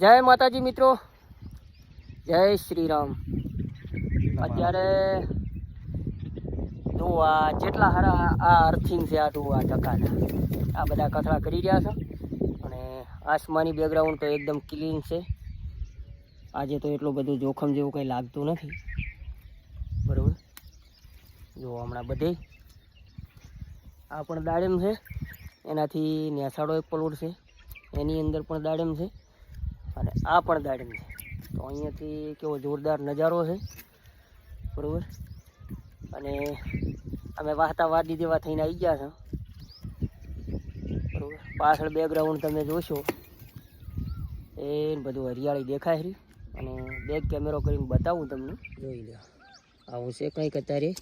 જય માતાજી મિત્રો. જય શ્રી રામ અત્યારે આ જેટલા હારા આ અર્થિંગ છે, આ તો આ ટકાના. આ બધા કથળા કરી રહ્યા છે. અને આસમાની બેકગ્રાઉન્ડ તો એકદમ ક્લીન છે. આજે તો એટલું બધું જોખમ જેવું કંઈ લાગતું નથી. બરાબર? જો હમણાં બધે આ પણ દાડમ છે. એનાથી નેસાડો એક પલોડ છે. એની અંદર પણ દાડમ છે. આ પણ દાડમ છે. તો અહીંયાથી કેવો જોરદાર નજારો છે. બરાબર? અને અમે વાહતા વાદી જેવા થઈને આવી ગયા છો. બરાબર? પાછળ બેકગ્રાઉન્ડ તમે જોશો. એ બધું હરિયાળી દેખાય છે. અને બેક કેમેરો કરીને બતાવું તમને. જોઈ લો આવું છે કંઈક અત્યારે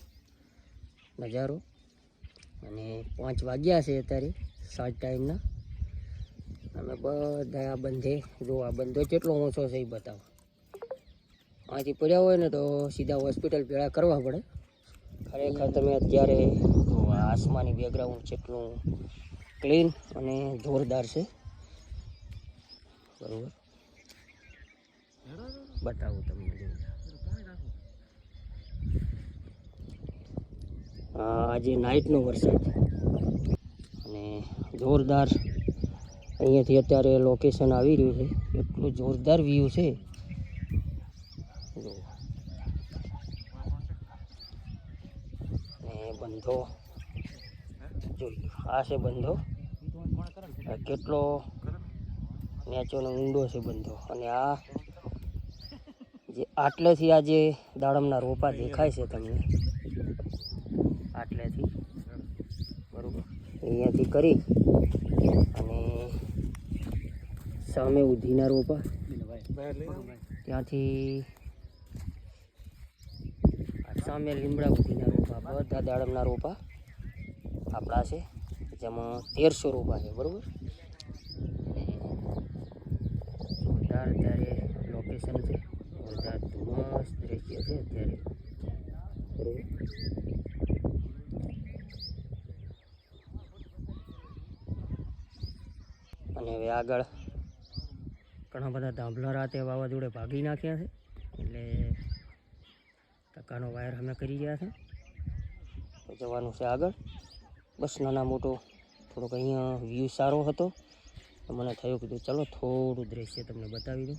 નજારો. અને પાંચ વાગ્યા છે અત્યારે સાત ટાઈમના અમે બધા આ બંધે, જો આ બંધો કેટલો ઊંચો છે એ બતાવો. અહીંથી પડ્યા હોય ને તો સીધા હોસ્પિટલ ભેળા કરવા પડે. ખરેખર તમે અત્યારે જો આ આસમાની બેકગ્રાઉન્ડ કેટલું ક્લીન અને જોરદાર છે. બરાબર? બતાવું તમને આજે નાઇટનો વરસાદ. અને જોરદાર અહીંયાથી અત્યારે લોકેશન આવી રહ્યું છે. એટલું જોરદાર વ્યૂ છે. બંધો. જોઈએ આ છે બંધો. કેટલો નેચોનો ઊંડો છે બંધો. અને આ જે આટલેથી આ જે દાડમના રોપા દેખાય છે તમને. આટલેથી. બરોબર. અહીંયાથી કરી. સામે ઉધીના રોપા. ત્યાંથી સામે લીમડા ઉધીના રોપા, બધા દાડમના રોપા આપણા છે, જેમાં તેરસો રોપા છે, બરાબર? જોરદાર અત્યારે લોકેશન છે જોરદાર મસ્ત દ્રશ્ય છે અત્યારે. અને હવે આગળ ઘણા બધા ધાંભલા રાતે વાવાઝોડે ભાગી નાખ્યા છે. એટલે ટકાનો વાયર અમે કરી ગયા છે. જવાનું છે આગળ. બસ નાના મોટો થોડોક અહીંયા વ્યૂ સારો હતો. મને થયું કીધું, ચલો થોડું દ્રશ્ય તમને બતાવી દઉં.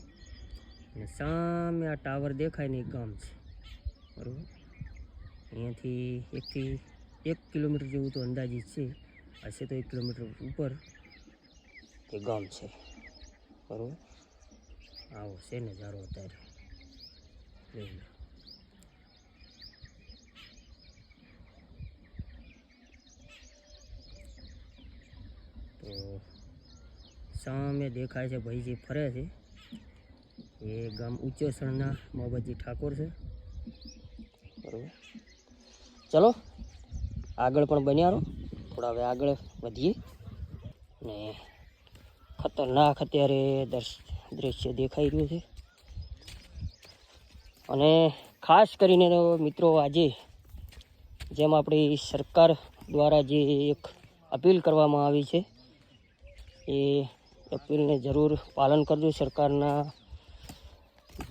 અને સામે આ ટાવર દેખાય ને એક ગામ છે. બરાબર? અહીંયાથી એકથી એક કિલોમીટર જેવું તો અંદાજિત છે. હશે તો એક કિલોમીટર ઉપર તે ગામ છે. બરાબર? આવો છે ને જારો અત્યારે? લઈ લો. તો સામે દેખાય છે ભાઈ જે ફરે છે. એ ગામ ઉચ્ચેસણના મોહબતજી ઠાકોર છે. બરાબર. ચલો, આગળ પણ બન્યા થોડા હવે આગળ વધીએ. ને ખતરનાક અત્યારે દર્શ દ્રશ્ય દેખાઈ રહ્યું છે. અને ખાસ કરીને મિત્રો આજે જેમ આપણી સરકાર દ્વારા જે એક અપીલ કરવામાં આવી છે, એ અપીલને જરૂર પાલન કરજો. સરકારના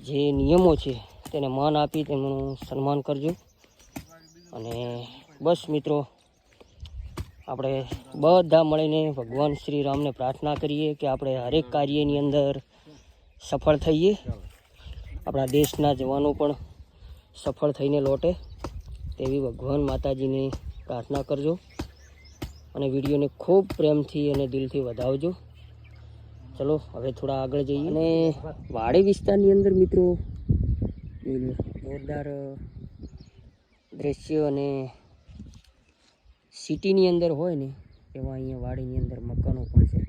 જે નિયમો છે, તેને માન આપી તેમનું સન્માન કરજો. અને બસ મિત્રો, આપણે બધા મળીને ભગવાન શ્રી રામને પ્રાર્થના કરીએ કે આપણે હરેક કાર્યની અંદર સફળ થઈએ. આપણા દેશના જવાનો પણ સફળ થઈને લોટે. તેવી ભગવાન માતાજીની પ્રાર્થના કરજો અને વિડીયોને ખૂબ પ્રેમથી અને દિલથી વધાવજો. ચલો, હવે થોડા આગળ જઈએ. અને વાડી વિસ્તારની અંદર મિત્રો જોરદાર દ્રશ્ય અને સિટીની અંદર હોય ને એવા અહીંયા વાડીની અંદર મકાનો પણ છે.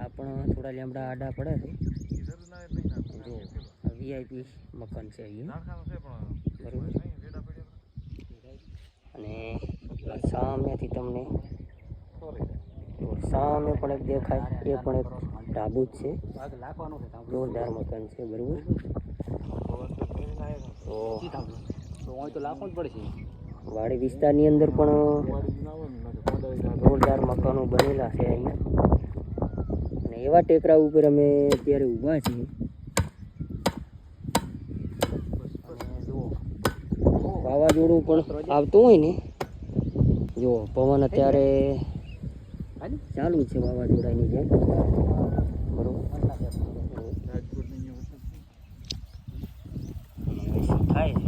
આ પણ થોડા લેમડા આડા પડે છે. જો વીઆઈપી મકાન છે અહીંયા. બરોબર. અને સામેથી તમને સામે પણ એક દેખાય એ પણ એક ઢાબુ જ છે જોરદાર મકાન છે બરોબર. તો વાડી વિસ્તારની અંદર પણ જોરદાર મકાનો બનેલા છે અહીંયા. અને એવા ટેકરા ઉપર અમે અત્યારે ઊભા છીએ. વાવાઝોડું પણ આવતું હોય ને, જો, પવન અત્યારે ચાલુ છે વાવાઝોડાની જેમ. થાય?